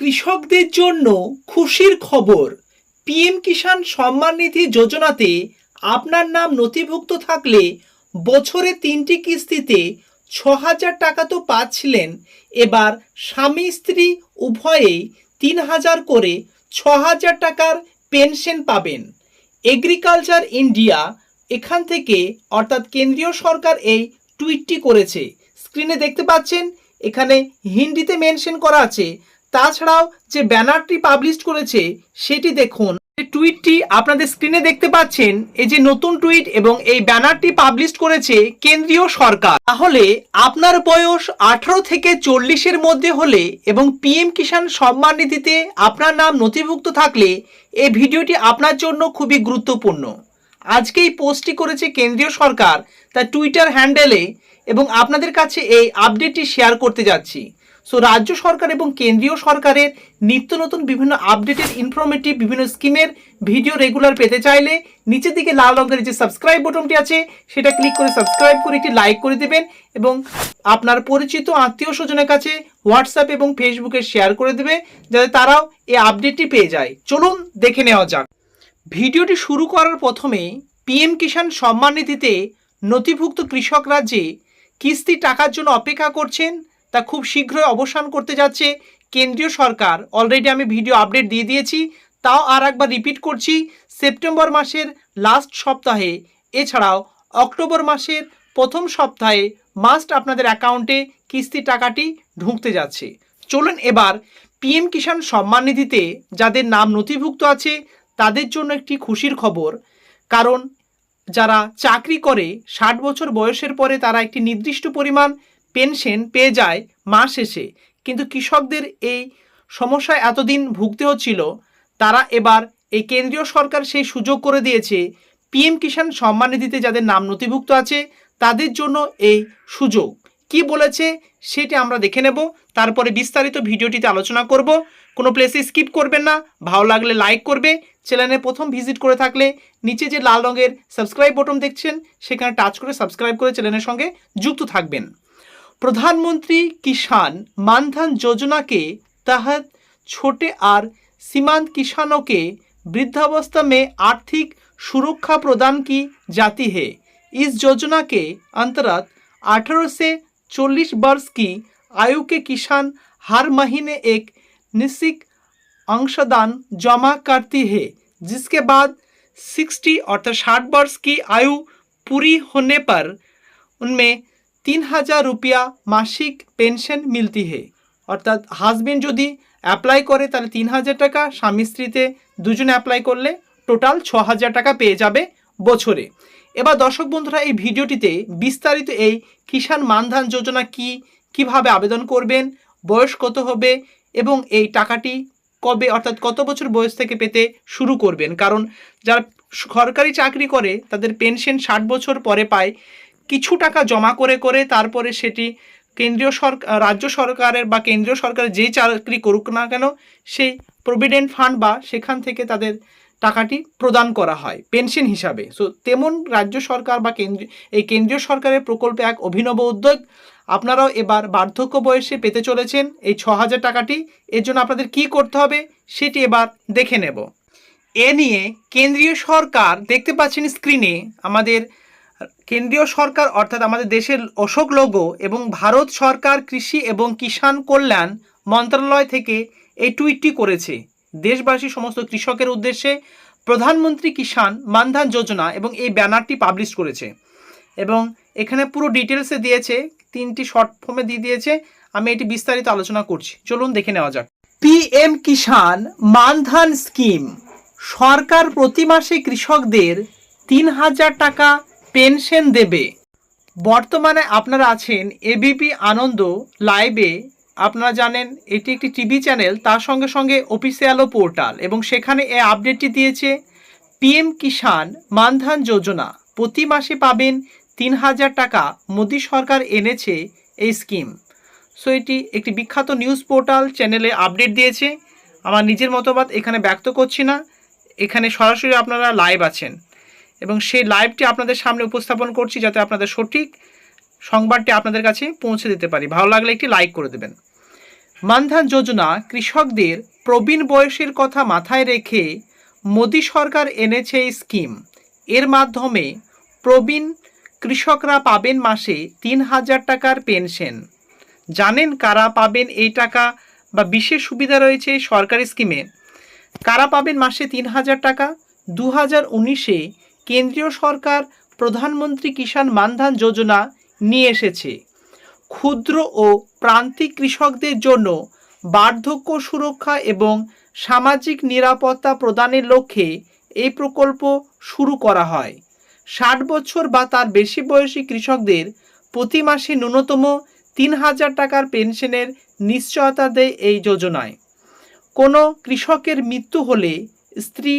কৃষকদের জন্য খুশির খবর। পিএম কিষাণ সম্মান নিধি যোজনাতে আপনার নাম নথিভুক্ত থাকলে বছরে তিনটি কিস্তিতে ছ হাজার টাকা তো পাচ্ছিলেন। এবার স্বামী স্ত্রী উভয়েই তিন হাজার করে ছ হাজার টাকার পেনশন পাবেন। এগ্রিকালচার ইন্ডিয়া এখান থেকে অর্থাৎ কেন্দ্রীয় সরকার এই টুইটটি করেছে। স্ক্রিনে দেখতে পাচ্ছেন, এখানে হিন্দিতে মেনশন করা আছে তাছাড়াও যে ব্যানারটি পাবলিশ করেছে, সেটি দেখুন। টুইটটি আপনাদের স্ক্রিনে দেখতে পাচ্ছেন, এই যে নতুন টুইট এবং এই ব্যানারটি পাবলিশ করেছে কেন্দ্রীয় সরকার। তাহলে আপনার বয়স আঠারো থেকে চল্লিশের মধ্যে হলে এবং পিএম কিষাণ সম্মান নিধিতে আপনার নাম নথিভুক্ত থাকলে এই ভিডিওটি আপনার জন্য খুবই গুরুত্বপূর্ণ। আজকে এই পোস্টটি করেছে কেন্দ্রীয় সরকার, তার টুইটার হ্যান্ডেলে এবং আপনাদের কাছে এই আপডেটটি শেয়ার করতে যাচ্ছি। সো রাজ্য সরকার এবং কেন্দ্রীয় সরকারের নিত্য নতুন বিভিন্ন আপডেটেড ইনফরমেটিভ বিভিন্ন স্কিমের ভিডিও রেগুলার পেতে চাইলে নিচের দিকে লাল রঙের যে সাবস্ক্রাইব বটনটি আছে, সেটা ক্লিক করে সাবস্ক্রাইব করে একটি লাইক করে দেবেন এবং আপনার পরিচিত আত্মীয় স্বজনের কাছে হোয়াটসঅ্যাপ এবং ফেসবুকে শেয়ার করে দেবে, যাতে তারাও এই আপডেটটি পেয়ে যায়। চলুন দেখে নেওয়া যাক। ভিডিওটি শুরু করার প্রথমে পিএম কিষাণ সম্মান নিধিতে নথিভুক্ত কৃষকরা যে কিস্তি টাকার জন্য অপেক্ষা করছেন তা খুব শীঘ্রই অবসান করতে যাচ্ছে কেন্দ্রীয় সরকার। অলরেডি আমি ভিডিও আপডেট দিয়ে দিয়েছি, তাও আর একবার রিপিট করছি সেপ্টেম্বর মাসের লাস্ট সপ্তাহে। এছাড়াও অক্টোবর মাসের প্রথম সপ্তাহে মাস্ট আপনাদের অ্যাকাউন্টে কিস্তি টাকাটি ঢুকতে যাচ্ছে। চলুন এবার পিএম কিষাণ সম্মান নিধিতে যাদের নাম নথিভুক্ত আছে, তাদের জন্য একটি খুশির খবর। কারণ, যারা চাকরি করে, ষাট বছর বয়সের পরে তারা একটি নির্দিষ্ট পরিমাণ পেনশন পেয়ে যায় মাস শেষে। কিন্তু কৃষকদের এই সমস্যায় এতদিন ভুগতে হচ্ছিল, তারা এবার এই কেন্দ্রীয় সরকার সেই সুযোগ করে দিয়েছে। পিএম কিষাণ সম্মান নিধিতে যাদের নাম নথিভুক্ত আছে, তাদের জন্য এই সুযোগ। কি বলেছে সেটি আমরা দেখে নেব। তারপরে বিস্তারিত ভিডিওটিতে আলোচনা করব। কোনো প্লেসে স্কিপ করবেন না। ভালো লাগলে লাইক করবে। চ্যানেলে প্রথম ভিজিট করে থাকলে নিচে যে লাল রঙের সাবস্ক্রাইব বটন দেখছেন, সেখানে টাচ করে সাবস্ক্রাইব করে চ্যানেলের সঙ্গে যুক্ত থাকবেন। प्रधानमंत्री किसान मानधन योजना के तहत छोटे और सीमांत किसानों के वृद्धावस्था में आर्थिक सुरक्षा प्रदान की जाती है इस योजना के अंतर्गत 18 से 40 वर्ष की आयु के किसान हर महीने एक निश्चित अंशदान जमा करती है जिसके बाद 60 अर्थात 60 वर्ष की आयु पूरी होने पर उनमें তিন হাজার রুপিয়া মাসিক পেনশন মিলতি হে অর্থাৎ হাজবেন্ড যদি অ্যাপ্লাই করে, তাহলে তিন হাজার টাকা স্বামী স্ত্রীতে দুজনে অ্যাপ্লাই করলে টোটাল ছ হাজার টাকা পেয়ে যাবে বছরে। এবার দর্শক বন্ধুরা, এই ভিডিওটিতে বিস্তারিত এই কিষাণ মানধান যোজনা কি, কীভাবে আবেদন করবেন, বয়স কত হবে, এবং এই টাকাটি কবে, অর্থাৎ কত বছর বয়স থেকে পেতে শুরু করবেন? কারণ যারা সরকারি চাকরি করে, তাদের পেনশন ষাট বছর পরে পায়। কিছু টাকা জমা করে করে তারপরে সেটি কেন্দ্রীয় সরকার রাজ্য সরকারের বা কেন্দ্রীয় সরকারের যেই চাকরি করুক না কেন, সেই প্রভিডেন্ট ফান্ড বা সেখান থেকে তাদের টাকাটি প্রদান করা হয়, পেনশন হিসাবে। সো তেমন রাজ্য সরকার বা কেন্দ্রীয় এই কেন্দ্রীয় সরকারের প্রকল্পে এক অভিনব উদ্যোগ। আপনারাও এবার বার্ধক্য বয়সে পেতে চলেছেন এই ছ হাজার টাকাটি। এর জন্য আপনাদের কি করতে হবে সেটি এবার দেখে নেব। এ নিয়ে কেন্দ্রীয় সরকার, দেখতে পাচ্ছেন স্ক্রিনে আমাদের কেন্দ্রীয় সরকার অর্থাৎ আমাদের দেশের অশোক লোগো এবং ভারত সরকার কৃষি এবং কিষাণ কল্যাণ মন্ত্রণালয় থেকে এই টুইটটি করেছে। দেশবাসী সমস্ত কৃষকের উদ্দেশ্যে প্রধানমন্ত্রী কিষাণ মানধান যোজনা এবং এই ব্যানারটি পাবলিশ করেছে এবং এখানে পুরো ডিটেলসে দিয়েছে, তিনটি শর্ট ফর্মে দিয়ে দিয়েছে। আমি এটি বিস্তারিত আলোচনা করছি। চলুন দেখে নেওয়া যাক। পিএম কিষাণ মানধান স্কিম সরকার প্রতি মাসে কৃষকদের তিন হাজার টাকা পেনশন দেবে। বর্তমানে আপনারা আছেন এবিপি আনন্দ লাইভে। আপনারা জানেন এটি একটি টিভি চ্যানেল, তার সঙ্গে সঙ্গে অফিসিয়ালও পোর্টাল এবং সেখানে এই আপডেটটি দিয়েছে পিএম কিষাণ মানধান যোজনা। প্রতি মাসে পাবেন তিন হাজার টাকা, মোদী সরকার এনেছে এই স্কিম। সো, এটি একটি বিখ্যাত নিউজ পোর্টাল, চ্যানেলে আপডেট দিয়েছে। আমার নিজের মতবাদ এখানে ব্যক্ত করছি না। এখানে সরাসরি আপনারা লাইভ আছেন। এবং সেই লাইভটি আপনাদের সামনে উপস্থাপন করছি যাতে আপনাদের সঠিক সংবাদটি আপনাদের কাছে পৌঁছে দিতে পারি। ভালো লাগলে একটি লাইক করে দেবেন। মানধান যোজনা কৃষকদের প্রবীণ বয়সের কথা মাথায় রেখে মোদী সরকার এনেছে এই স্কিম এর মাধ্যমে প্রবীণ কৃষকরা পাবেন মাসে তিন হাজার টাকার পেনশন জানেন কারা পাবেন এই টাকা বা বিশেষ সুবিধা রয়েছে সরকারি স্কিমে কারা পাবেন মাসে তিন হাজার টাকা? দু হাজার উনিশে কেন্দ্রীয় সরকার প্রধানমন্ত্রী কিষাণ মানধান যোজনা নিয়ে এসেছে। ক্ষুদ্র ও প্রান্তিক কৃষকদের জন্য বার্ধক্য সুরক্ষা এবং সামাজিক নিরাপত্তা প্রদানের লক্ষ্যে এই প্রকল্প শুরু করা হয়। ষাট বছর বা তার বেশি বয়সী কৃষকদের প্রতি মাসে ন্যূনতম তিন হাজার টাকার পেনশনের নিশ্চয়তা দেয় এই যোজনায়। কোনো কৃষকের মৃত্যু হলে স্ত্রী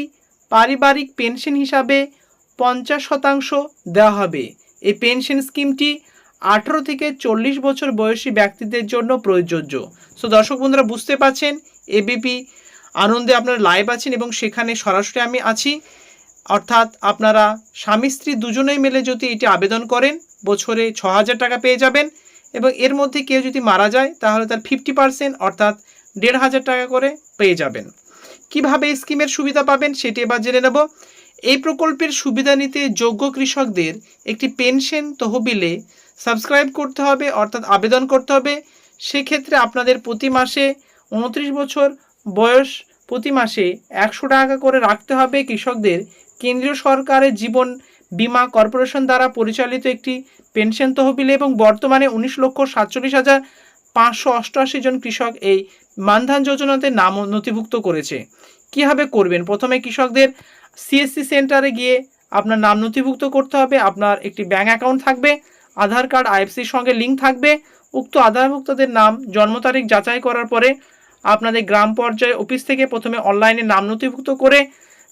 পারিবারিক পেনশন হিসাবে পঞ্চাশ শতাংশ দেওয়া হবে। এই পেনশন স্কিমটি আঠেরো থেকে চল্লিশ বছর বয়সী ব্যক্তিদের জন্য প্রযোজ্য। সো দর্শক বন্ধুরা, বুঝতে পারছেন? এবিপি আনন্দে আপনারা লাইভ আছেন এবং সেখানে সরাসরি আমি আছি। অর্থাৎ আপনারা স্বামী স্ত্রী দুজনেই মিলে যদি এটি আবেদন করেন, বছরে ছ হাজার টাকা পেয়ে যাবেন এবং এর মধ্যে কেউ যদি মারা যায়, তাহলে তার ফিফটি পার্সেন্ট অর্থাৎ দেড় হাজার টাকা করে পেয়ে যাবেন। কীভাবে এই স্কিমের সুবিধা পাবেন, সেটি এবার জেনে নেব। এই প্রকল্পের সুবিধা নিতে যোগ্য কৃষকদের একটি পেনশন তহবিলে সাবস্ক্রাইব করতে হবে, অর্থাৎ আবেদন করতে হবে। সেক্ষেত্রে আপনাদের প্রতি মাসে উনত্রিশ বছর বয়স প্রতি মাসে একশো টাকা করে রাখতে হবে কৃষকদের। কেন্দ্রীয় সরকারের জীবন বীমা কর্পোরেশন দ্বারা পরিচালিত একটি পেনশন তহবিলে এবং বর্তমানে উনিশ লক্ষ সাতচল্লিশ হাজার পাঁচশো অষ্টআশি জন কৃষক এই মানধান যোজনাতে নাম নথিভুক্ত করেছে। কীভাবে করবেন? প্রথমে কৃষকদের সিএসসি সেন্টারে গিয়ে আপনার নাম নথিভুক্ত করতে হবে, আপনার একটি ব্যাঙ্ক অ্যাকাউন্ট থাকবে, আধার কার্ড আইএফসির সঙ্গে লিঙ্ক থাকবে, উক্ত আধারভুক্তদের নাম, জন্ম তারিখ যাচাই করার পরে আপনাদের গ্রাম পর্যায়ে অফিস থেকে প্রথমে অনলাইনে নাম নথিভুক্ত করে,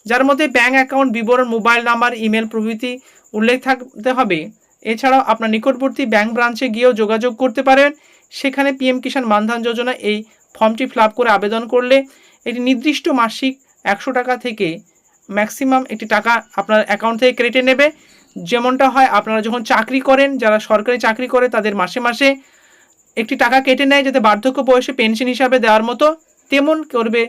যার মধ্যে ব্যাঙ্ক অ্যাকাউন্ট বিবরণ মোবাইল নাম্বার ইমেল প্রভৃতি উল্লেখ থাকতে হবে। এছাড়াও আপনার নিকটবর্তী ব্যাংক ব্রাঞ্চে গিয়েও যোগাযোগ করতে পারেন, সেখানে পিএম কিষাণ মানধান যোজনা এই ফর্মটি ফিল করে আবেদন করলে একটি নির্দিষ্ট মাসিক একশো টাকা থেকে ম্যাক্সিমাম একটি টাকা আপনার অ্যাকাউন্ট থেকে কেটে নেবে। যেমনটা হয়, আপনারা যখন চাকরি করেন, যারা সরকারি চাকরি করে, তাদের মাসে মাসে একটি টাকা কেটে নেয় যাতে বার্ধক্য বয়সে পেনশন হিসাবে দেওয়ার মতো। তেমন করবে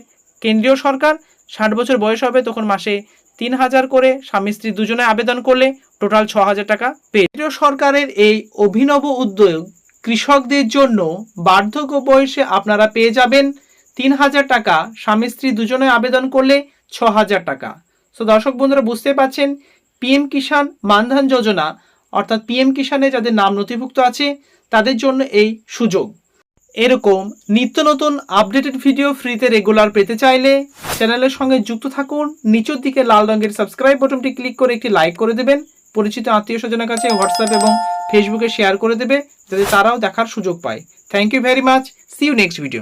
কেন্দ্রীয় সরকার। ষাট বছর বয়স হবে, তখন মাসে তিন হাজার করে স্বামী স্ত্রী দুজনে আবেদন করলে টোটাল ছ হাজার টাকা পেয়ে কেন্দ্রীয় সরকারের এই অভিনব উদ্যোগ কৃষকদের জন্য বার্ধক্য বয়সে আপনারা পেয়ে যাবেন তিন হাজার টাকা। স্বামী স্ত্রী দুজনে আবেদন করলে ছ হাজার টাকা। সো দর্শক বন্ধুরা বুঝতে পারছেন পিএম কিষাণ মানধান যোজনা, অর্থাৎ পিএম কিষাণে যাদের নাম নথিভুক্ত আছে, তাদের জন্য এই সুযোগ। এরকম নিত্য নতুন আপডেটেড ভিডিও ফ্রিতে রেগুলার পেতে চাইলে চ্যানেলের সঙ্গে যুক্ত থাকুন, নিচের দিকে লাল রঙের সাবস্ক্রাইব বাটনটি ক্লিক করে একটি লাইক করে দেবেন, পরিচিত আত্মীয় স্বজনের কাছে হোয়াটসঅ্যাপ এবং ফেসবুকে শেয়ার করে দেবে, যাতে তারাও দেখার সুযোগ পায়। Thank you very much see you next video